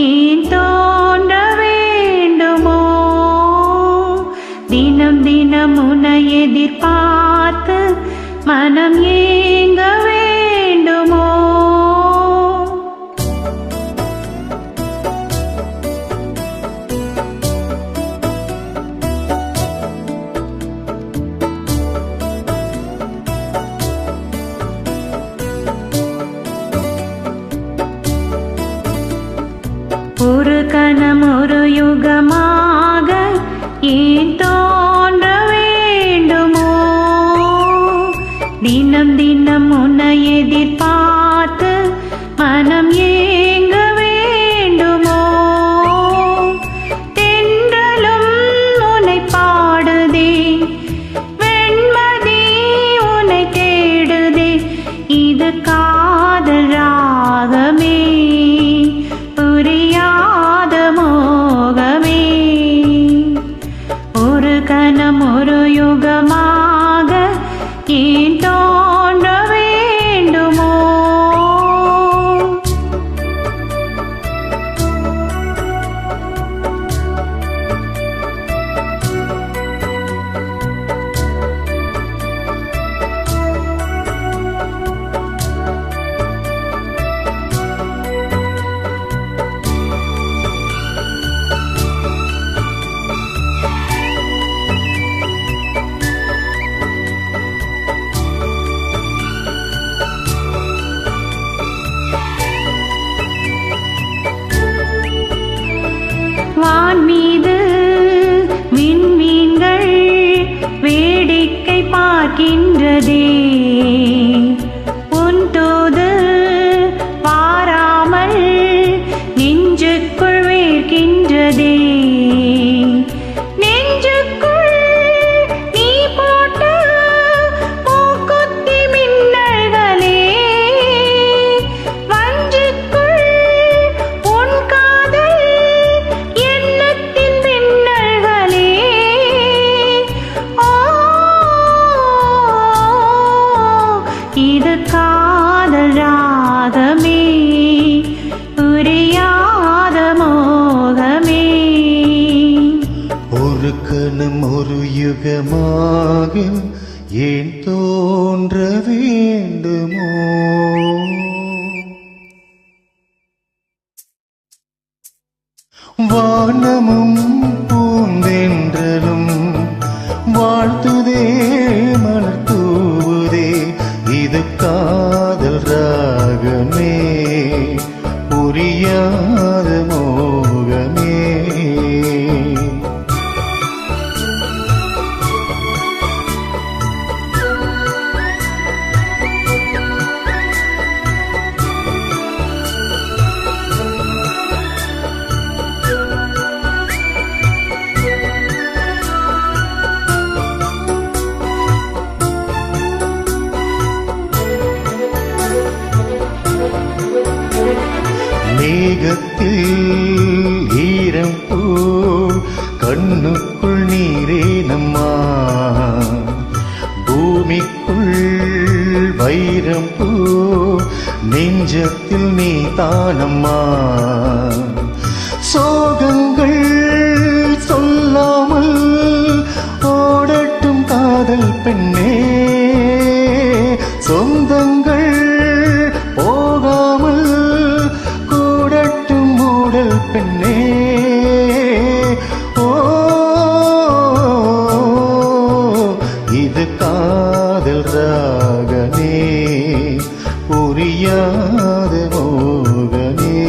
ஏன் தோன்ற வேண்டுமோ? தினம் தினம் உன எதிர்பார்த்து மனம் ஏன் தினம் தினம் உன்னை பார்க்கின்றதே இது காதல் ராகமே புரியாத மோகமே. ஒரு கணம் ஒரு யுகமாக ஏன் தோன்ற வேண்டுமோ? வானமும் ராகமே மேகத்தில் ஈரம் பூ கண்ணுக்குள் நீரே நம்மா. பூமிக்குள் வைரம் போ நெஞ்சத்தில் நீ தானம்மா சோகங்கள் சொல்லாமல் ஓடட்டும் காதல் பெண்ணே. ஓ இது காதல் ராகமே மோகனே